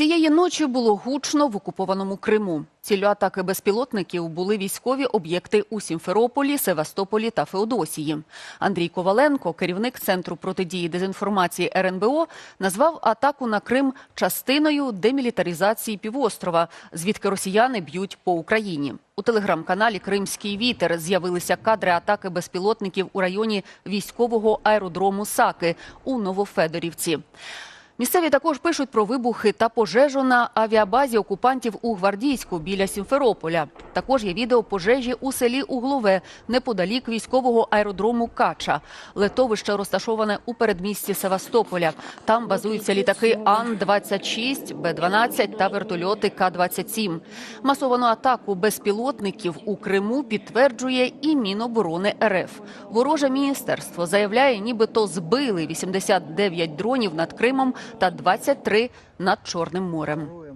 Цієї ночі було гучно в окупованому Криму. Ціллю атаки безпілотників були військові об'єкти у Сімферополі, Севастополі та Феодосії. Андрій Коваленко, керівник центру протидії дезінформації РНБО, назвав атаку на Крим частиною демілітаризації півострова, звідки росіяни б'ють по Україні. У телеграм-каналі Кримський вітер з'явилися кадри атаки безпілотників у районі військового аеродрому Саки у Новофедорівці. Місцеві також пишуть про вибухи та пожежу на авіабазі окупантів у Гвардійську біля Сімферополя. Також є відео пожежі у селі Углове неподалік військового аеродрому Кача. Летовище розташоване у передмісті Севастополя. Там базуються літаки Ан-26, Б-12 та вертольоти К-27. Масовану атаку безпілотників у Криму підтверджує і Міноборони РФ. Вороже міністерство заявляє, нібито збили 89 дронів над Кримом та 23 над Чорним морем.